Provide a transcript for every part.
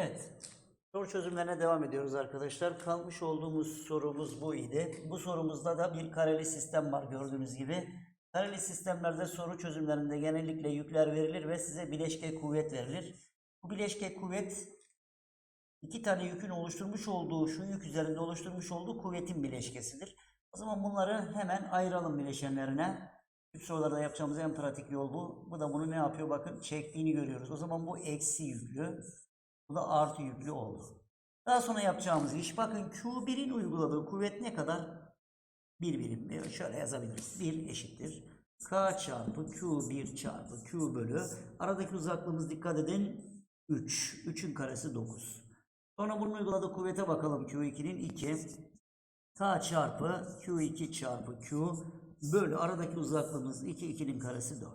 Evet. Soru çözümlerine devam ediyoruz arkadaşlar. Kalmış olduğumuz sorumuz bu idi. Bu sorumuzda da bir kareli sistem var gördüğünüz gibi. Kareli sistemlerde soru çözümlerinde genellikle yükler verilir ve size bileşke kuvvet verilir. Bu bileşke kuvvet iki tane yükün oluşturmuş olduğu, şu yük üzerinde oluşturmuş olduğu kuvvetin bileşkesidir. O zaman bunları hemen ayıralım bileşenlerine. Üç sorularda yapacağımız en pratik yol bu. Bu da bunu ne yapıyor? Bakın çektiğini görüyoruz. O zaman bu eksi yüklü. Bu da artı yüklü oldu. Daha sonra yapacağımız iş bakın Q1'in uyguladığı kuvvet ne kadar? 1 birim. Şöyle yazabiliriz. 1 eşittir. K çarpı Q1 çarpı Q bölü. Aradaki uzaklığımız dikkat edin 3. 3'ün karesi 9. Sonra bunun uyguladığı kuvvete bakalım Q2'nin 2. K çarpı Q2 çarpı Q bölü aradaki uzaklığımız 2. 2'nin karesi 4.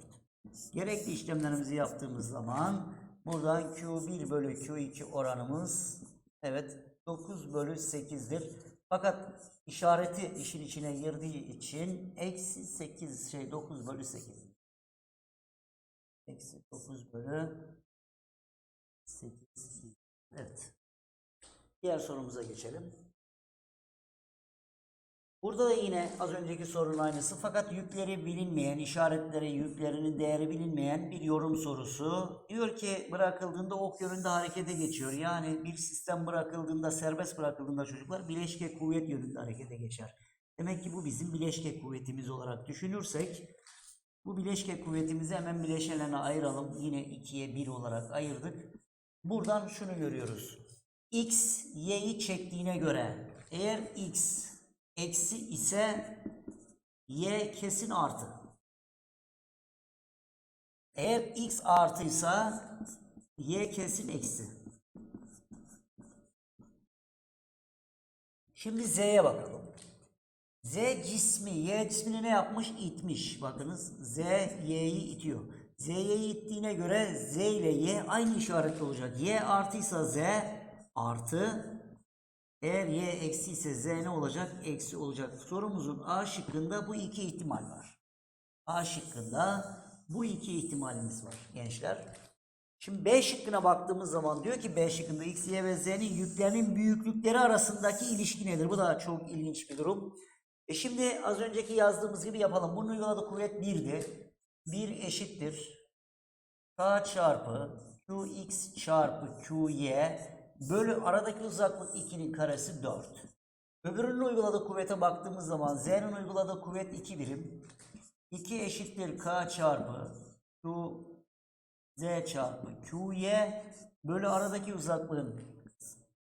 Gerekli işlemlerimizi yaptığımız zaman buradan Q1 bölü Q2 oranımız evet 9 bölü 8'dir. Fakat işareti işin içine girdiği için eksi 8 şey 9 bölü 8. Eksi 9 bölü 8. Evet. Diğer sorumuza geçelim. Burada da yine az önceki sorunun aynısı fakat yükleri bilinmeyen, işaretleri, yüklerinin değeri bilinmeyen bir yorum sorusu. Diyor ki bırakıldığında ok yönünde harekete geçiyor. Yani bir sistem bırakıldığında, serbest bırakıldığında çocuklar bileşke kuvvet yönünde harekete geçer. Demek ki bu bizim bileşke kuvvetimiz olarak düşünürsek bu bileşke kuvvetimizi hemen bileşenlerine ayıralım. Yine 2'ye 1 olarak ayırdık. Buradan şunu görüyoruz. X, Y'yi çektiğine göre eğer X eksi ise Y kesin artı. Eğer X artıysa Y kesin eksi. Şimdi Z'ye bakalım. Z cismi, Y cismini ne yapmış? İtmiş. Bakınız Z Y'yi itiyor. Z Y'yi ittiğine göre Z ile Y aynı işaretli olacak. Y artıysa Z artı. Eğer Y eksi ise Z ne olacak? Eksi olacak. Sorumuzun A şıkkında bu iki ihtimal var. A şıkkında bu iki ihtimalimiz var gençler. Şimdi B şıkkına baktığımız zaman diyor ki B şıkkında X, Y ve Z'nin yüklerinin büyüklükleri arasındaki ilişki nedir? Bu da çok ilginç bir durum. E şimdi az önceki yazdığımız gibi yapalım. Bunun uyguladığı kuvvet 1'di. 1 eşittir. K çarpı Qx çarpı Qy bölü aradaki uzaklık 2'nin karesi 4. Öbürünün uyguladığı kuvvete baktığımız zaman Z'nin uyguladığı kuvvet 2 birim. 2 eşittir K çarpı Q Z çarpı Qy bölü aradaki uzaklığın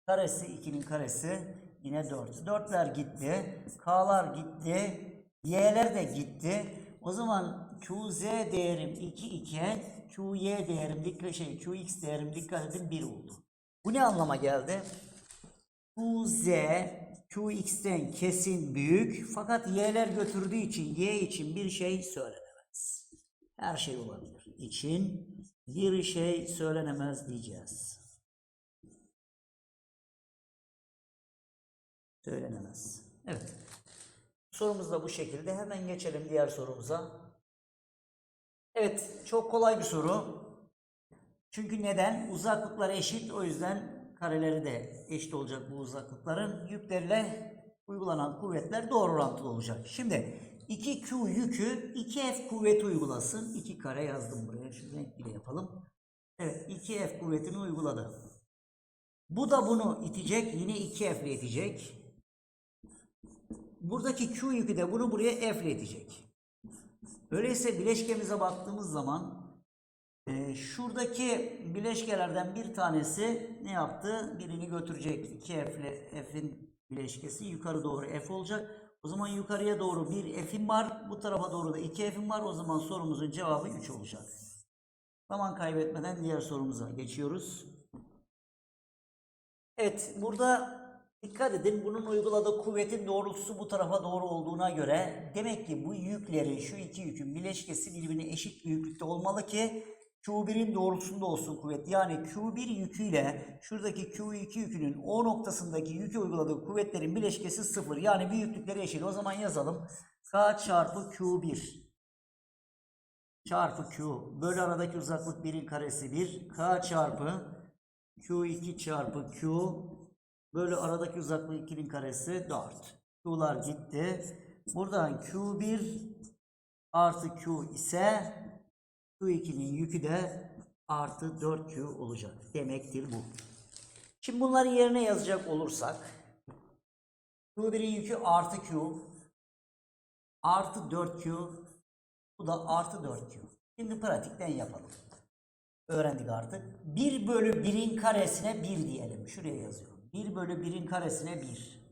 karesi 2'nin karesi yine 4. 4'ler gitti. K'lar gitti. Y'ler de gitti. O zaman QZ değerim 2 iken QY değerim dikkat şey QX değerim dikkat edin 1 oldu. Bu ne anlama geldi? QZ QX'ten kesin büyük fakat Y'ler götürdüğü için Y için bir şey söylenemez. Her şey olabilir. İçin bir şey söylenemez diyeceğiz. Söylenemez. Evet. Sorumuz da bu şekilde. Hemen geçelim diğer sorumuza. Evet, çok kolay bir soru. Çünkü neden? Uzaklıklar eşit. O yüzden kareleri de eşit olacak bu uzaklıkların. Yüklerle uygulanan kuvvetler doğru orantılı olacak. Şimdi 2Q yükü 2F kuvveti uygulasın. 2 kare yazdım buraya. Şu renkli yapalım. Evet 2F kuvvetini uyguladı. Bu da bunu itecek. Yine 2F ile itecek. Buradaki Q yükü de bunu buraya F ile itecek. Öyleyse bileşkemize baktığımız zaman e, şuradaki bileşkelerden bir tanesi ne yaptı? Birini götürecek. 2F ile F'in bileşkesi yukarı doğru F olacak. O zaman yukarıya doğru bir F'im var. Bu tarafa doğru da 2 F'im var. O zaman sorumuzun cevabı 3 olacak. Zaman kaybetmeden diğer sorumuza geçiyoruz. Evet burada dikkat edin bunun uyguladığı kuvvetin doğrultusu bu tarafa doğru olduğuna göre demek ki bu yüklerin şu iki yükün bileşkesi birbirine eşit büyüklükte olmalı ki Q1'in doğrultusunda olsun kuvvet. Yani Q1 yüküyle şuradaki Q2 yükünün O noktasındaki yükü uyguladığı kuvvetlerin bileşkesi sıfır. Yani büyüklükleri eşit. O zaman yazalım. K çarpı Q1 çarpı Q bölü aradaki uzaklık 1'in karesi 1. K çarpı Q2 çarpı Q bölü aradaki uzaklık 2'nin karesi 4. Q'lar gitti. Buradan Q1 artı Q ise Q2'nin yükü de artı 4Q olacak. Demektir bu. Şimdi bunları yerine yazacak olursak Q1'in yükü artı Q artı 4Q bu da artı 4Q. Şimdi pratikten yapalım. Öğrendik artık. 1 bölü 1'in karesine 1 diyelim. Şuraya yazıyorum. 1 bölü 1'in karesine 1.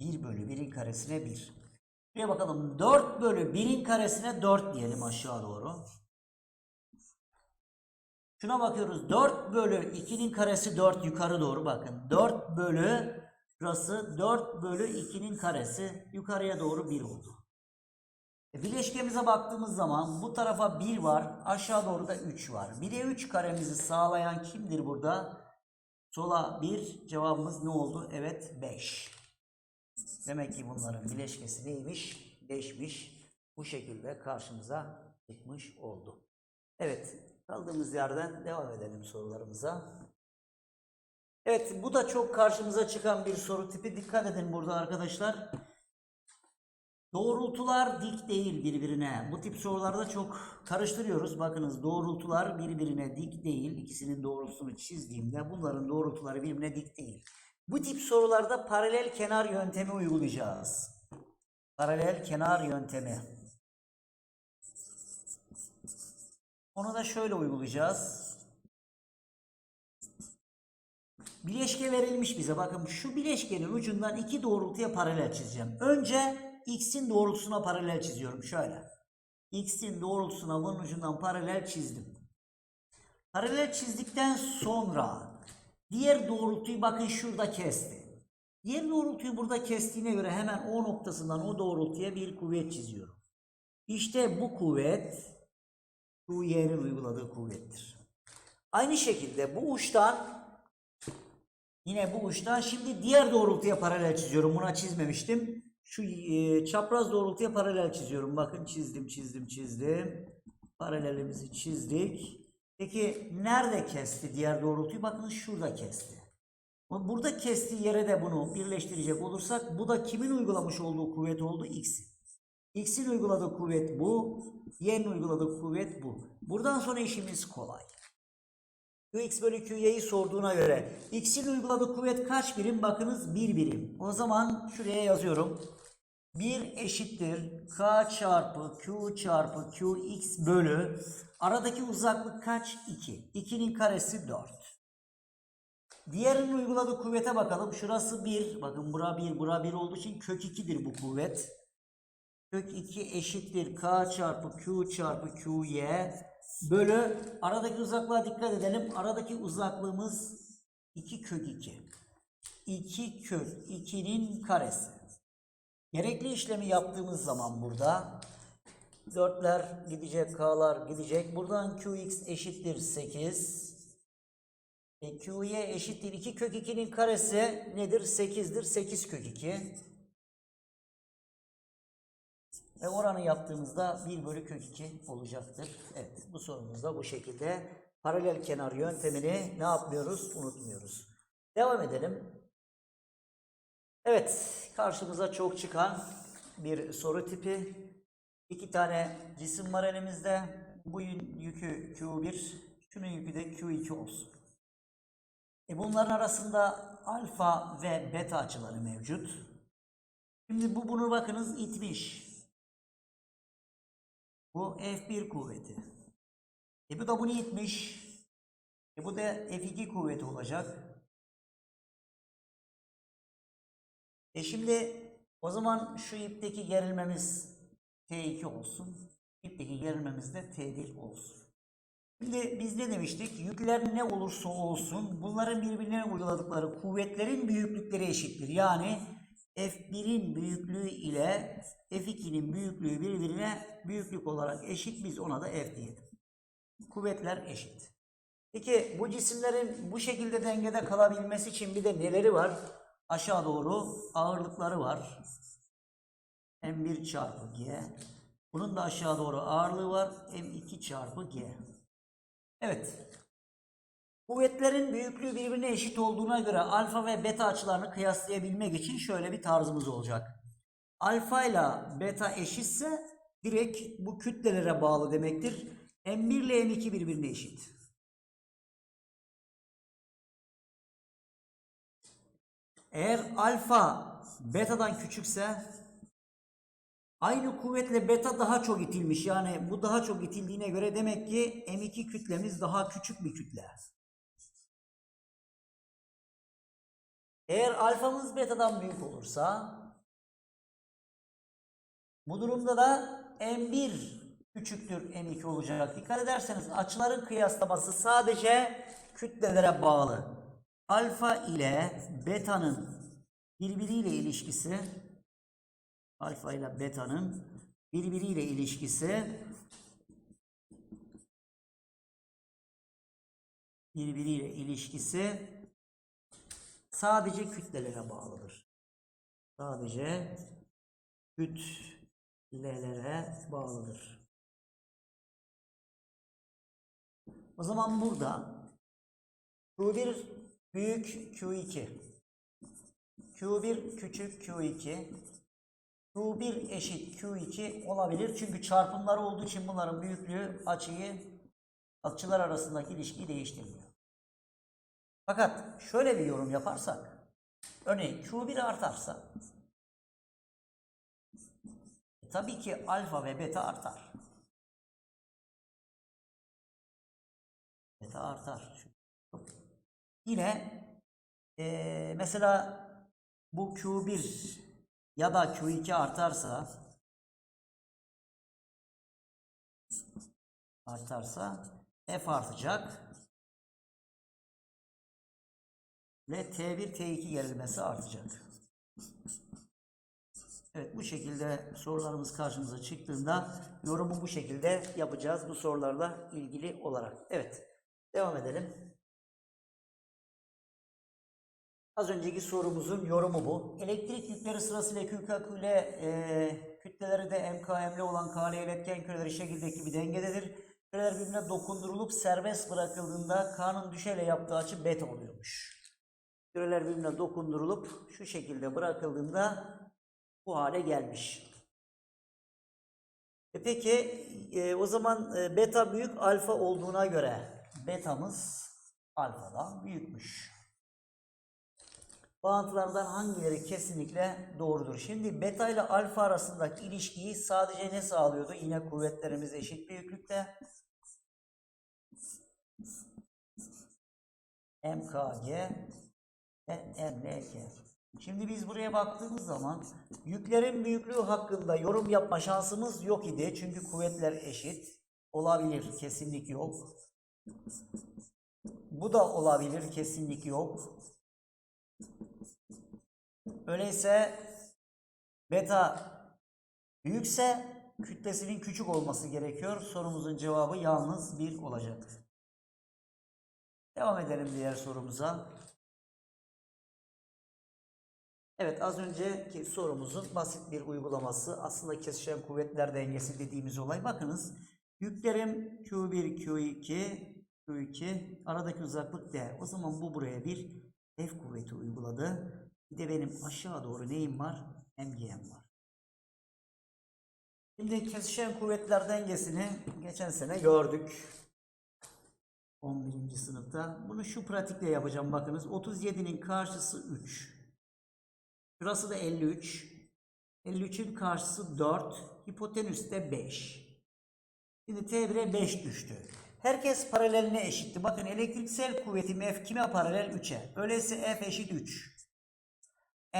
1 bölü 1'in karesine 1. Şuraya bakalım. 4 bölü 1'in karesine 4 diyelim aşağı doğru. Şuna bakıyoruz. 4 bölü 2'nin karesi 4 yukarı doğru bakın. 4 bölü şurası 4 bölü 2'nin karesi yukarıya doğru 1 oldu. E, Bileşkemize baktığımız zaman bu tarafa 1 var, aşağı doğru da 3 var. 1'e 3 karemizi sağlayan kimdir burada? Sola 1, cevabımız ne oldu? Evet 5. Demek ki bunların bileşkesi neymiş? 5'miş. Bu şekilde karşımıza çıkmış oldu. Evet, kaldığımız yerden devam edelim sorularımıza. Evet, bu da çok karşımıza çıkan bir soru tipi. Dikkat edin burada arkadaşlar. Doğrultular dik değil birbirine. Bu tip sorularda çok karıştırıyoruz. Bakınız doğrultular birbirine dik değil. İkisinin doğrultusunu çizdiğimde bunların doğrultuları birbirine dik değil. Bu tip sorularda paralel kenar yöntemi uygulayacağız. Paralel kenar yöntemi. Onu da şöyle uygulayacağız. Bileşke verilmiş bize. Bakın şu bileşkenin ucundan iki doğrultuya paralel çizeceğim. Önce x'in doğrultusuna paralel çiziyorum. Şöyle. x'in doğrultusuna bunun ucundan paralel çizdim. Paralel çizdikten sonra diğer doğrultuyu bakın şurada kesti. Diğer doğrultuyu burada kestiğine göre hemen o noktasından o doğrultuya bir kuvvet çiziyorum. İşte bu kuvvet Q'yerin uyguladığı kuvvettir. Aynı şekilde bu uçtan Yine bu uçtan şimdi diğer doğrultuya paralel çiziyorum. Buna çizmemiştim. Şu e, çapraz doğrultuya paralel çiziyorum. Bakın çizdim, çizdim, çizdim. Paralelimizi çizdik. Peki nerede kesti diğer doğrultuyu? Bakın şurada kesti. Burada kestiği yere de bunu birleştirecek olursak bu da kimin uygulamış olduğu kuvvet oldu? X'in. X'in uyguladığı kuvvet bu. Y'nin uyguladığı kuvvet bu. Buradan sonra işimiz kolay. Qx bölü Qy'yi sorduğuna göre x'in uyguladığı kuvvet kaç birim? Bakınız 1 birim. O zaman şuraya yazıyorum. 1 eşittir k çarpı q çarpı qx bölü aradaki uzaklık kaç? 2. 2'nin karesi 4. Diğerinin uyguladığı kuvvete bakalım. Şurası 1. Bakın bura 1, bura 1 olduğu için kök 2'dir bu kuvvet. Kök 2 eşittir k çarpı q çarpı qy bölü aradaki uzaklığa dikkat edelim. Aradaki uzaklığımız 2 kök 2. 2 kök 2'nin karesi. Gerekli işlemi yaptığımız zaman burada 4'ler gidecek, k'lar gidecek. Buradan qx eşittir 8. E, qy eşittir 2 kök 2'nin karesi nedir? 8'dir. 8 kök 2. Ve oranı yaptığımızda 1 bölü kök 2 olacaktır. Evet bu sorumuzda bu şekilde paralel kenar yöntemini ne yapmıyoruz? Unutmuyoruz. Devam edelim. Evet karşımıza çok çıkan bir soru tipi. İki tane cisim var elimizde. Bu yükü Q1, şunun yükü de Q2 olsun. E bunların arasında alfa ve beta açıları mevcut. Şimdi bu bunu bakınız itmiş. Bu F1 kuvveti. E bu da bunu itmiş. E bu da F2 kuvveti olacak. E şimdi o zaman şu ipteki gerilmemiz T2 olsun. İpteki gerilmemiz de T1 olsun. Şimdi biz ne demiştik? Yükler ne olursa olsun bunların birbirine uyguladıkları kuvvetlerin büyüklükleri eşittir. Yani F1'in büyüklüğü ile F2'nin büyüklüğü birbirine büyüklük olarak eşit. Biz ona da F diyelim. Kuvvetler eşit. Peki bu cisimlerin bu şekilde dengede kalabilmesi için bir de neleri var? Aşağı doğru ağırlıkları var. M1 çarpı G. Bunun da aşağı doğru ağırlığı var. M2 çarpı G. Evet. Kuvvetlerin büyüklüğü birbirine eşit olduğuna göre alfa ve beta açılarını kıyaslayabilmek için şöyle bir tarzımız olacak. Alfa ile beta eşitse direkt bu kütlelere bağlı demektir. M1 ile M2 birbirine eşit. Eğer alfa betadan küçükse aynı kuvvetle beta daha çok itilmiş. Yani bu daha çok itildiğine göre demek ki M2 kütlemiz daha küçük bir kütle. Eğer alfamız betadan büyük olursa bu durumda da M1 küçüktür M2 olacak. Dikkat ederseniz açıların kıyaslaması sadece kütlelere bağlı. Alfa ile beta'nın birbiriyle ilişkisi alfa ile beta'nın birbiriyle ilişkisi birbiriyle ilişkisi sadece kütlelere bağlıdır. Sadece kütlelere bağlıdır. O zaman burada Q1 büyük Q2 Q1 küçük Q2 Q1 eşit Q2 olabilir. Çünkü çarpımlar olduğu için bunların büyüklüğü açıyı açılar arasındaki ilişkiyi değiştirmiyor. Fakat şöyle bir yorum yaparsak örneğin Q1 artarsa e, tabii ki alfa ve beta artar. Beta artar. Yine eee, mesela bu Q1 ya da Q2 artarsa artarsa F artacak ve T1 T2 gerilmesi artacak. Evet bu şekilde sorularımız karşımıza çıktığında yorumu bu şekilde yapacağız bu sorularla ilgili olarak. Evet devam edelim. Az önceki sorumuzun yorumu bu. Elektrik yükleri sırasıyla QK ile e, kütleleri de MKM'li olan KL iletken küreleri şekildeki bir dengededir. Küreler birbirine dokundurulup serbest bırakıldığında K'nın düşeyle yaptığı açı beta oluyormuş. Küreler birbirine dokundurulup şu şekilde bırakıldığında bu hale gelmiş. E peki e, o zaman e, beta büyük alfa olduğuna göre betamız alfadan büyükmüş. Bağıntılardan hangileri kesinlikle doğrudur? Şimdi beta ile alfa arasındaki ilişkiyi sadece ne sağlıyordu? Yine kuvvetlerimiz eşit büyüklükte. MKG ve MLK. Şimdi biz buraya baktığımız zaman yüklerin büyüklüğü hakkında yorum yapma şansımız yok idi. Çünkü kuvvetler eşit. Olabilir, kesinlik yok. Bu da olabilir, kesinlik yok. Öyleyse beta büyükse kütlesinin küçük olması gerekiyor. Sorumuzun cevabı yalnız 1 olacak. Devam edelim diğer sorumuza. Evet az önceki sorumuzun basit bir uygulaması. Aslında kesişen kuvvetler dengesi dediğimiz olay. Bakınız yüklerim Q1, Q2, Q2 aradaki uzaklık D. O zaman bu buraya bir F kuvveti uyguladı. Bir de benim aşağı doğru neyim var? MGM var. Şimdi kesişen kuvvetler dengesini geçen sene gördük. 11. sınıfta. Bunu şu pratikle yapacağım bakınız. 37'nin karşısı 3. Şurası da 53. 53'ün karşısı 4. Hipotenüs de 5. Şimdi T1'e 5 düştü. Herkes paraleline eşitti. Bakın elektriksel kuvvetim F kime paralel? 3'e. Öyleyse F eşit 3.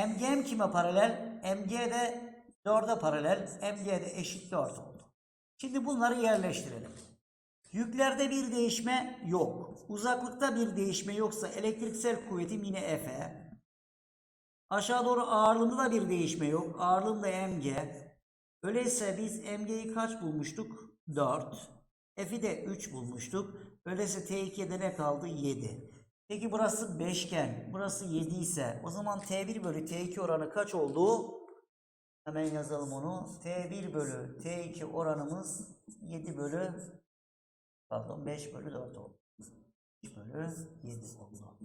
MGM kime paralel? MG de 4'e paralel. MG de eşit 4 oldu. Şimdi bunları yerleştirelim. Yüklerde bir değişme yok. Uzaklıkta bir değişme yoksa elektriksel kuvvetim yine F'e. Aşağı doğru ağırlığında da bir değişme yok. Ağırlığım da mg. Öyleyse biz mg'yi kaç bulmuştuk? 4. F'i de 3 bulmuştuk. Öyleyse T2'de ne kaldı? 7. Peki burası beşgen. Burası 7 ise o zaman T1 bölü T2 oranı kaç oldu? Hemen yazalım onu. T1 bölü T2 oranımız 7 bölü pardon 5 bölü 4 oldu. bölü 7 oldu.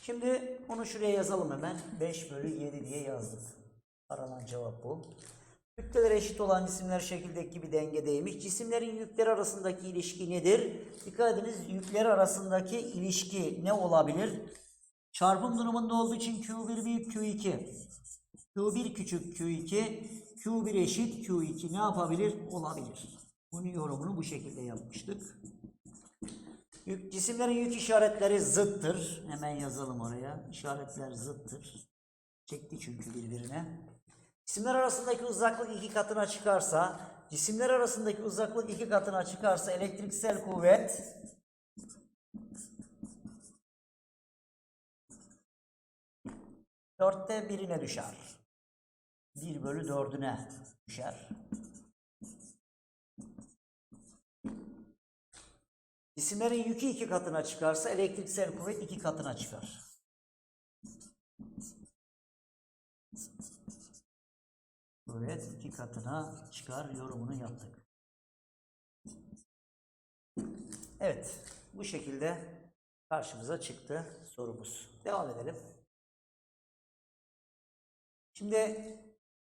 Şimdi onu şuraya yazalım hemen. 5 bölü 7 diye yazdık. Aranan cevap bu. Kütleleri eşit olan cisimler şekildeki gibi dengedeymiş. Cisimlerin yükleri arasındaki ilişki nedir? Dikkat ediniz yükleri arasındaki ilişki ne olabilir? Çarpım durumunda olduğu için Q1 büyük Q2. Q1 küçük Q2. Q1 eşit Q2 ne yapabilir? Olabilir. Bunun yorumunu bu şekilde yapmıştık. Yük, cisimlerin yük işaretleri zıttır. Hemen yazalım oraya. İşaretler zıttır. Çekti çünkü birbirine. Cisimler arasındaki uzaklık iki katına çıkarsa, cisimler arasındaki uzaklık iki katına çıkarsa elektriksel kuvvet dörtte birine düşer. 1 bölü dördüne düşer. Cisimlerin yükü iki katına çıkarsa elektriksel kuvvet iki katına çıkar. Kuvvet iki katına çıkar yorumunu yaptık. Evet, bu şekilde karşımıza çıktı sorumuz. Devam edelim. Şimdi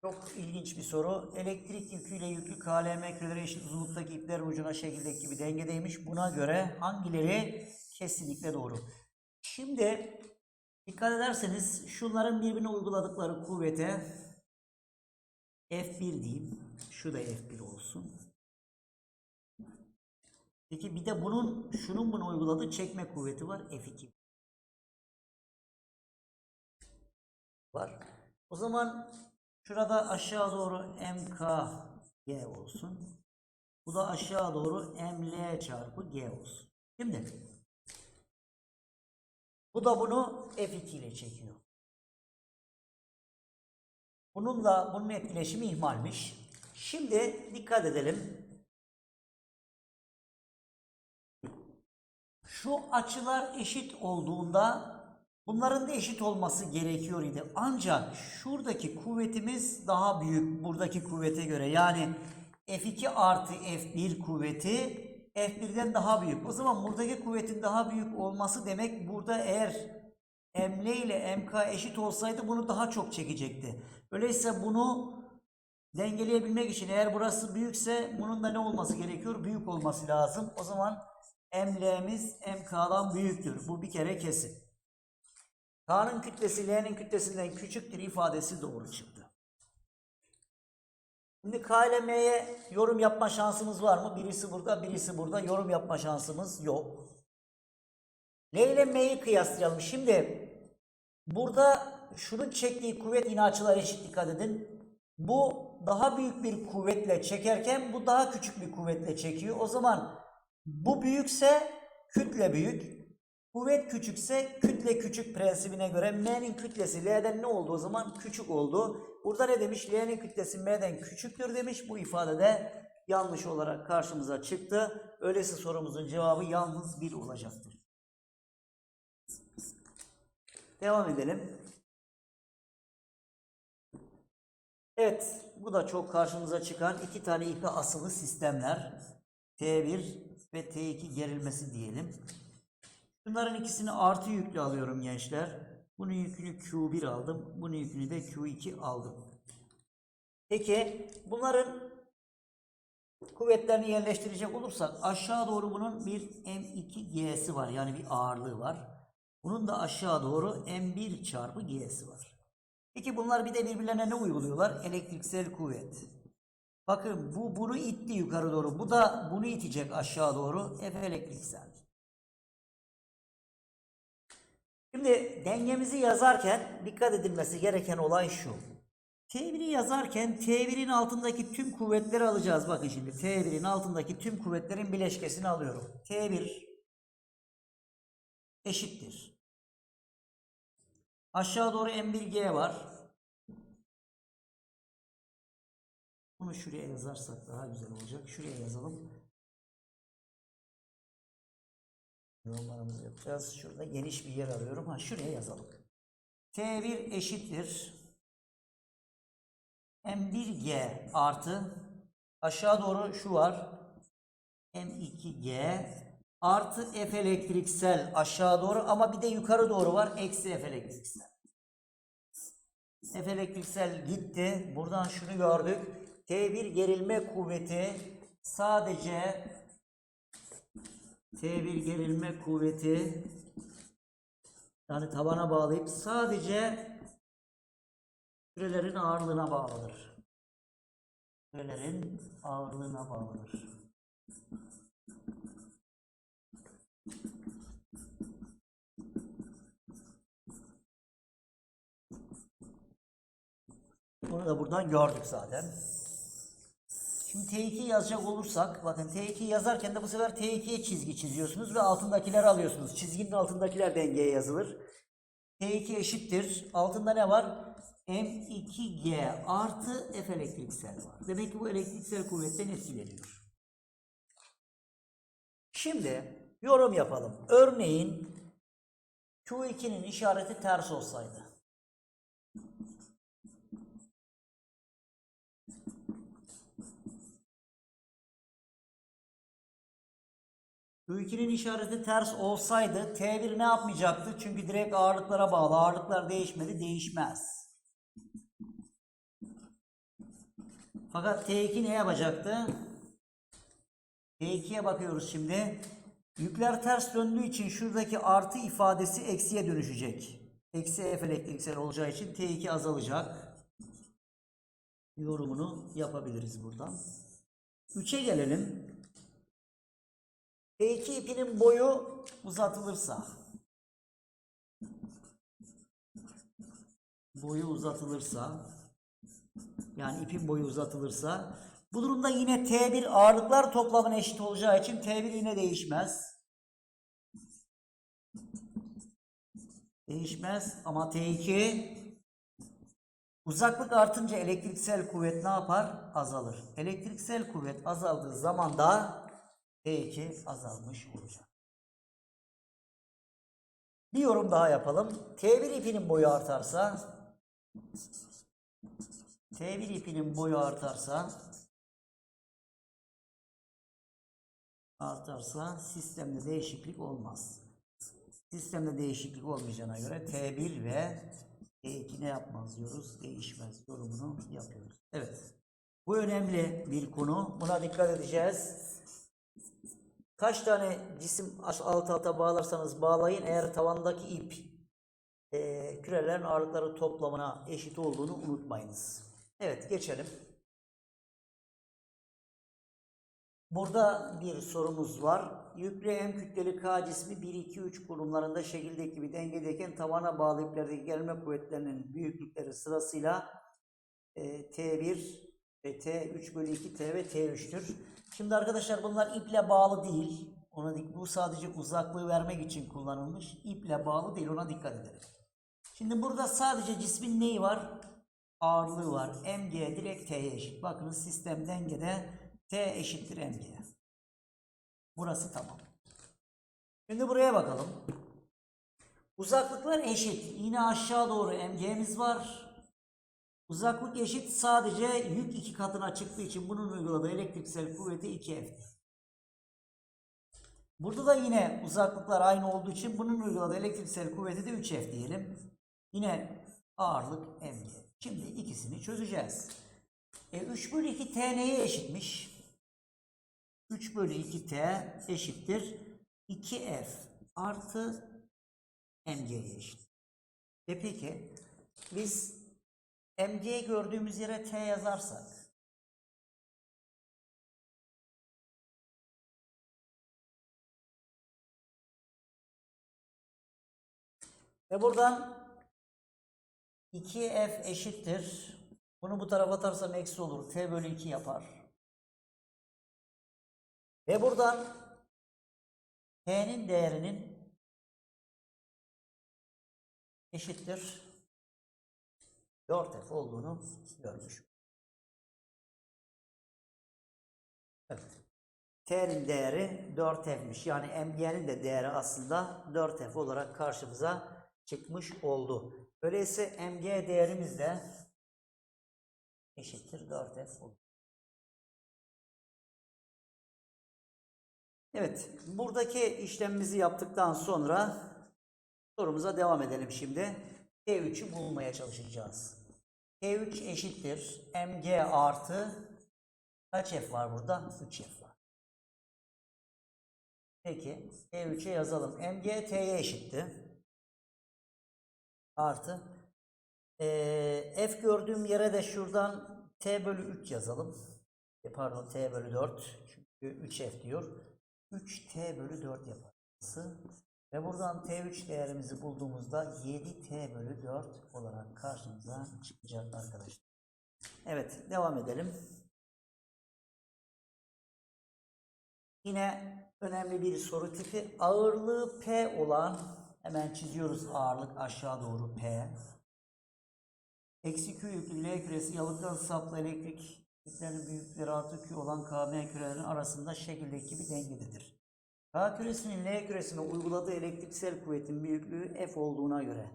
çok ilginç bir soru. Elektrik yüküyle yüklü KLM küreleri eşit uzunluktaki ipler ucuna şekildeki gibi dengedeymiş. Buna göre hangileri kesinlikle doğru? Şimdi dikkat ederseniz şunların birbirine uyguladıkları kuvvete F1 diyeyim. Şu da F1 olsun. Peki bir de bunun şunun bunu uyguladığı çekme kuvveti var F2 var. O zaman şurada aşağı doğru MK G olsun. Bu da aşağı doğru ML çarpı G olsun. Şimdi bu da bunu F2 ile çekiyor. Bununla bunun etkileşimi ihmalmiş. Şimdi dikkat edelim. Şu açılar eşit olduğunda bunların da eşit olması gerekiyor idi. Ancak şuradaki kuvvetimiz daha büyük buradaki kuvvete göre. Yani F2 artı F1 kuvveti F1'den daha büyük. O zaman buradaki kuvvetin daha büyük olması demek burada eğer ML ile MK eşit olsaydı bunu daha çok çekecekti. Öyleyse bunu dengeleyebilmek için eğer burası büyükse bunun da ne olması gerekiyor? Büyük olması lazım. O zaman ML'miz MK'dan büyüktür. Bu bir kere kesin. K'nın kütlesi L'nin kütlesinden küçüktür ifadesi doğru çıktı. Şimdi K ile M'ye yorum yapma şansımız var mı? Birisi burada, birisi burada. Yorum yapma şansımız yok. L ile M'yi kıyaslayalım. Şimdi burada şunun çektiği kuvvet yine açılar eşit dikkat edin. Bu daha büyük bir kuvvetle çekerken bu daha küçük bir kuvvetle çekiyor. O zaman bu büyükse kütle büyük. Kuvvet küçükse kütle küçük prensibine göre M'nin kütlesi L'den ne oldu o zaman? Küçük oldu. Burada ne demiş? L'nin kütlesi M'den küçüktür demiş. Bu ifade de yanlış olarak karşımıza çıktı. Öyleyse sorumuzun cevabı yalnız 1 olacaktır. Devam edelim. Evet, bu da çok karşımıza çıkan iki tane ipe asılı sistemler. T1 ve T2 gerilmesi diyelim. Bunların ikisini artı yüklü alıyorum gençler. Bunun yükünü Q1 aldım. Bunun yükünü de Q2 aldım. Peki bunların kuvvetlerini yerleştirecek olursak aşağı doğru bunun bir M2G'si var. Yani bir ağırlığı var. Bunun da aşağı doğru M1 çarpı G'si var. Peki bunlar bir de birbirlerine ne uyguluyorlar? Elektriksel kuvvet. Bakın bu bunu itti yukarı doğru. Bu da bunu itecek aşağı doğru. F elektriksel. Şimdi dengemizi yazarken dikkat edilmesi gereken olay şu. T1'i yazarken T1'in altındaki tüm kuvvetleri alacağız. Bakın şimdi T1'in altındaki tüm kuvvetlerin bileşkesini alıyorum. T1 eşittir. Aşağı doğru M1G var. Bunu şuraya yazarsak daha güzel olacak. Şuraya yazalım. Yorumlarımızı yapacağız. Şurada geniş bir yer arıyorum. Ha şuraya yazalım. T1 eşittir. M1G artı aşağı doğru şu var. M2G Artı F elektriksel aşağı doğru ama bir de yukarı doğru var. Eksi F elektriksel. F elektriksel gitti. Buradan şunu gördük. T1 gerilme kuvveti sadece T1 gerilme kuvveti yani tabana bağlayıp sadece kürelerin ağırlığına bağlıdır. Kürelerin ağırlığına bağlıdır. Bunu da buradan gördük zaten. Şimdi T2 yazacak olursak, bakın T2 yazarken de bu sefer T2'ye çizgi çiziyorsunuz ve altındakileri alıyorsunuz. Çizginin altındakiler dengeye yazılır. T2 eşittir. Altında ne var? M2G artı F elektriksel var. Demek ki bu elektriksel kuvvetten etkileniyor. Şimdi yorum yapalım. Örneğin Q2'nin işareti ters olsaydı. Q2'nin işareti ters olsaydı T1 ne yapmayacaktı? Çünkü direkt ağırlıklara bağlı. Ağırlıklar değişmedi, değişmez. Fakat T2 ne yapacaktı? T2'ye bakıyoruz şimdi. Yükler ters döndüğü için şuradaki artı ifadesi eksiye dönüşecek. Eksi F elektriksel olacağı için T2 azalacak. Yorumunu yapabiliriz buradan. 3'e gelelim. T2 ipinin boyu uzatılırsa boyu uzatılırsa yani ipin boyu uzatılırsa bu durumda yine T1 ağırlıklar toplamına eşit olacağı için T1 yine değişmez. Değişmez ama T2 uzaklık artınca elektriksel kuvvet ne yapar? Azalır. Elektriksel kuvvet azaldığı zaman da T2 azalmış olacak. Bir yorum daha yapalım. T1 ipinin boyu artarsa T1 ipinin boyu artarsa artarsa sistemde değişiklik olmaz. Sistemde değişiklik olmayacağına göre T1 ve T2 ne yapmaz diyoruz? Değişmez yorumunu yapıyoruz. Evet. Bu önemli bir konu. Buna dikkat edeceğiz. Kaç tane cisim alt alta bağlarsanız bağlayın. Eğer tavandaki ip e, kürelerin ağırlıkları toplamına eşit olduğunu unutmayınız. Evet geçelim. Burada bir sorumuz var. Yüklü M kütleli K cismi 1, 2, 3 konumlarında şekildeki bir dengedeyken tavana bağlı iplerdeki gelme kuvvetlerinin büyüklükleri sırasıyla e, T1 ve T3 bölü 2 T ve T3'tür. Şimdi arkadaşlar bunlar iple bağlı değil. Ona dik bu sadece uzaklığı vermek için kullanılmış. İple bağlı değil ona dikkat edelim. Şimdi burada sadece cismin neyi var? Ağırlığı var. mg direkt T'ye eşit. Bakınız sistem dengede T eşittir mg. Burası tamam. Şimdi buraya bakalım. Uzaklıklar eşit. Yine aşağı doğru mg'miz var. Uzaklık eşit sadece yük iki katına çıktığı için bunun uyguladığı elektriksel kuvveti 2F. Burada da yine uzaklıklar aynı olduğu için bunun uyguladığı elektriksel kuvveti de 3F diyelim. Yine ağırlık mg. Şimdi ikisini çözeceğiz. E 3 bölü 2 t neye eşitmiş? 3 bölü 2 t eşittir 2f artı mg'ye eşit. E peki biz mg gördüğümüz yere t yazarsak ve buradan 2f eşittir. Bunu bu tarafa atarsam eksi olur. t bölü 2 yapar. Ve buradan t'nin değerinin eşittir 4f olduğunu görmüş. Evet. T'nin değeri 4f'miş. Yani MG'nin de değeri aslında 4f olarak karşımıza çıkmış oldu. Öyleyse mg değerimiz de eşittir 4f olur. Evet, buradaki işlemimizi yaptıktan sonra sorumuza devam edelim şimdi. T3'ü bulmaya çalışacağız. T3 eşittir mg artı kaç f var burada? 3f var. Peki T3'e yazalım. mg t'ye eşitti. Artı ee, f gördüğüm yere de şuradan t bölü 3 yazalım. E, pardon t bölü 4. Çünkü 3f diyor. 3t bölü 4 yapar. Ve buradan t3 değerimizi bulduğumuzda 7t bölü 4 olarak karşımıza çıkacak arkadaşlar. Evet devam edelim. Yine önemli bir soru tipi. Ağırlığı P olan hemen çiziyoruz ağırlık aşağı doğru P. Eksi Q yüklü L küresi yalıtkan saplı elektrik yüklerinin büyükleri artı Q olan KM kürelerinin arasında şekildeki bir dengededir. K küresinin L küresine uyguladığı elektriksel kuvvetin büyüklüğü F olduğuna göre.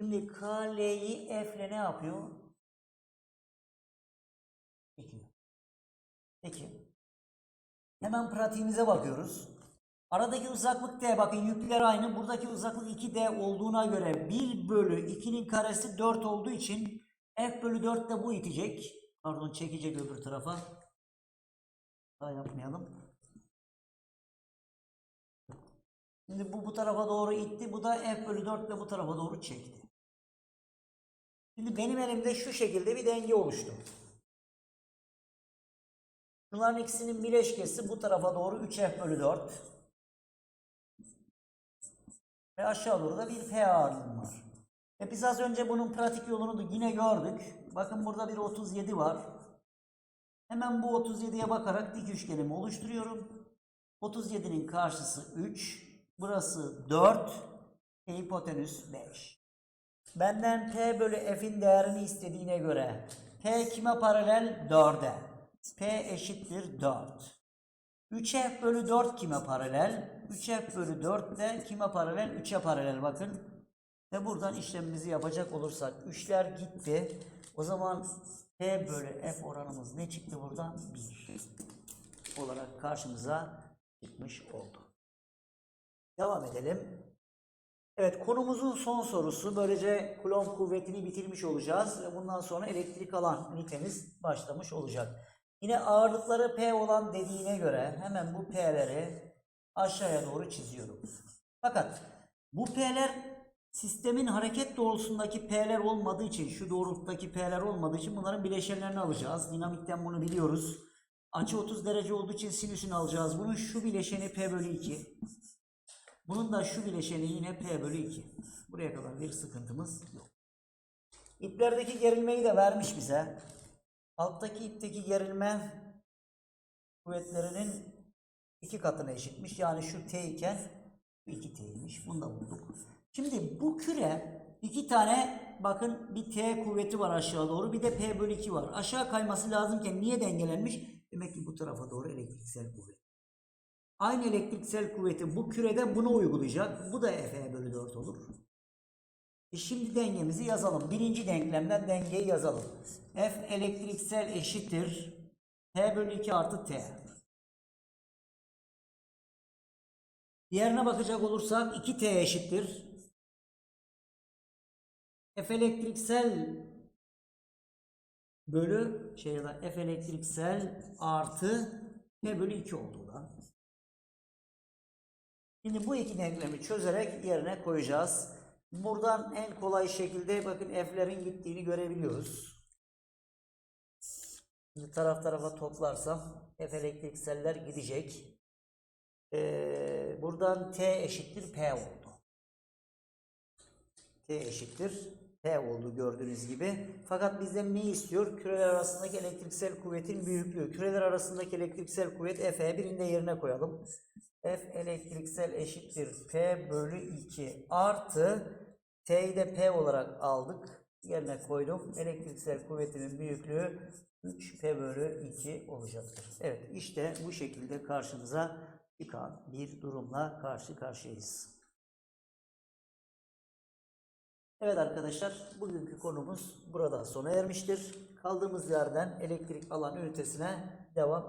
Şimdi K, L'yi F ile ne yapıyor? Çekiyor. Peki. Hemen pratiğimize bakıyoruz. Aradaki uzaklık D. Bakın yükler aynı. Buradaki uzaklık 2D olduğuna göre 1 bölü 2'nin karesi 4 olduğu için F bölü 4 de bu itecek. Pardon çekecek öbür tarafa. Daha yapmayalım. Şimdi bu bu tarafa doğru itti. Bu da F bölü 4 ile bu tarafa doğru çekti. Şimdi benim elimde şu şekilde bir denge oluştu. Bunların ikisinin bileşkesi bu tarafa doğru 3F bölü 4. Ve aşağı doğru da bir P ağırlığım var. E biz az önce bunun pratik yolunu da yine gördük. Bakın burada bir 37 var. Hemen bu 37'ye bakarak dik üçgenimi oluşturuyorum. 37'nin karşısı 3. Burası 4. E hipotenüs 5. Benden P bölü F'in değerini istediğine göre P kime paralel? 4'e. P eşittir 4. 3F bölü 4 kime paralel? 3F bölü 4 de kime paralel? 3'e paralel bakın. Ve buradan işlemimizi yapacak olursak 3'ler gitti. O zaman P bölü F oranımız ne çıktı buradan? 1 olarak karşımıza çıkmış oldu. Devam edelim. Evet konumuzun son sorusu. Böylece Coulomb kuvvetini bitirmiş olacağız. Bundan sonra elektrik alan ünitemiz başlamış olacak. Yine ağırlıkları P olan dediğine göre hemen bu P'leri aşağıya doğru çiziyorum. Fakat bu P'ler sistemin hareket doğrultusundaki P'ler olmadığı için, şu doğrultudaki P'ler olmadığı için bunların bileşenlerini alacağız. Dinamikten bunu biliyoruz. Açı 30 derece olduğu için sinüsünü alacağız. Bunun şu bileşeni P bölü 2. Bunun da şu bileşeni yine P bölü 2. Buraya kadar bir sıkıntımız yok. İplerdeki gerilmeyi de vermiş bize. Alttaki ipteki gerilme kuvvetlerinin iki katına eşitmiş. Yani şu T iken bu 2T'ymiş. Bunu da bulduk. Şimdi bu küre iki tane bakın bir T kuvveti var aşağı doğru bir de P bölü 2 var. Aşağı kayması lazımken niye dengelenmiş? Demek ki bu tarafa doğru elektriksel kuvvet. Aynı elektriksel kuvveti bu kürede bunu uygulayacak. Bu da F bölü 4 olur. E şimdi dengemizi yazalım. Birinci denklemden dengeyi yazalım. F elektriksel eşittir. P bölü 2 artı T. Diğerine bakacak olursak 2T eşittir. F elektriksel bölü şey ya da F elektriksel artı P bölü 2 oldu da. Şimdi bu iki denklemi çözerek yerine koyacağız. Buradan en kolay şekilde bakın F'lerin gittiğini görebiliyoruz. Şimdi taraf tarafa toplarsam F elektrikseller gidecek. Ee, buradan T eşittir P oldu. T eşittir P oldu gördüğünüz gibi. Fakat bizden ne istiyor? Küreler arasındaki elektriksel kuvvetin büyüklüğü. Küreler arasındaki elektriksel kuvvet F. Birinde yerine koyalım. F elektriksel eşittir P bölü 2 artı T'yi de P olarak aldık. Yerine koydum. Elektriksel kuvvetimin büyüklüğü 3P bölü 2 olacaktır. Evet işte bu şekilde karşımıza çıkan bir durumla karşı karşıyayız. Evet arkadaşlar bugünkü konumuz burada sona ermiştir. Kaldığımız yerden elektrik alan ünitesine devam